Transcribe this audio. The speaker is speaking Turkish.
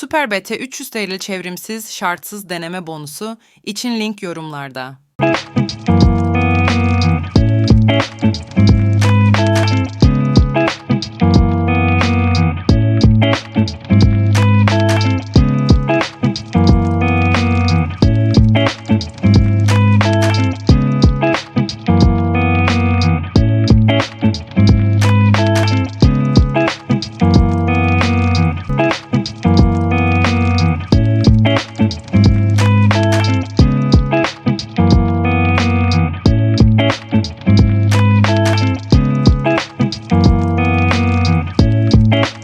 Süper BT 300 TL çevrimsiz şartsız deneme bonusu için link yorumlarda.